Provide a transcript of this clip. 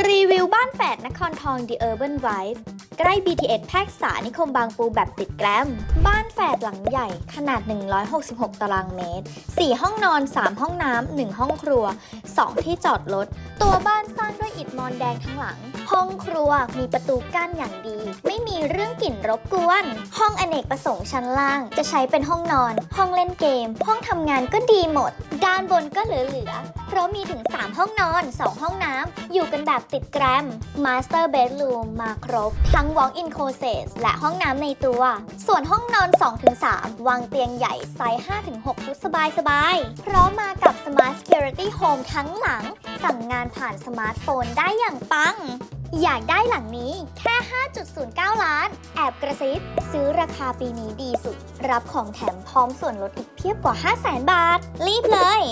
รีวิวบ้านแฝดนครทอง The Urban Wife ใกล้ BTS แพรกษานิคมบางปูแบบติดแกรม บ้านแฝดหลังใหญ่ขนาด 166 ตารางเมตร 4 ห้องนอน 3 ห้องน้ำ 1 ห้องครัว 2 ที่จอดรถ ตัวบ้านสร้างด้วยอิฐมอนแดงทั้งหลัง ห้องครัวมีประตูกั้นอย่างดี ไม่มีเรื่องกลิ่นรบกวน ห้องอเนกประสงค์ชั้นล่าง จะใช้เป็นห้องนอน ห้องเล่นเกม ห้องทำงานก็ดีหมด ด้านบนก็เหลือๆ เพราะมีถึง 3 ห้องนอน 2 ห้องน้ำ อยู่กันแบบติดแกรม Master Bedroom มาครบ ทั้ง Walk-in Closet และห้องน้ำในตัว ส่วนห้องนอน 2-3 วางเตียงใหญ่ไซส์5-6ฟุตสบายๆพร้อมมากับ Smart Security Home ทั้งหลังานผ่านสมาร์ทโฟนได้อย่างปัง อยากได้หลังนี้แค่ 5.09 ล้าน แอบกระซิบซื้อราคาปีนี้ดีสุด รับของแถมพร้อมส่วนลดอีกเพียบกว่า 500,000 บาท รีบเลย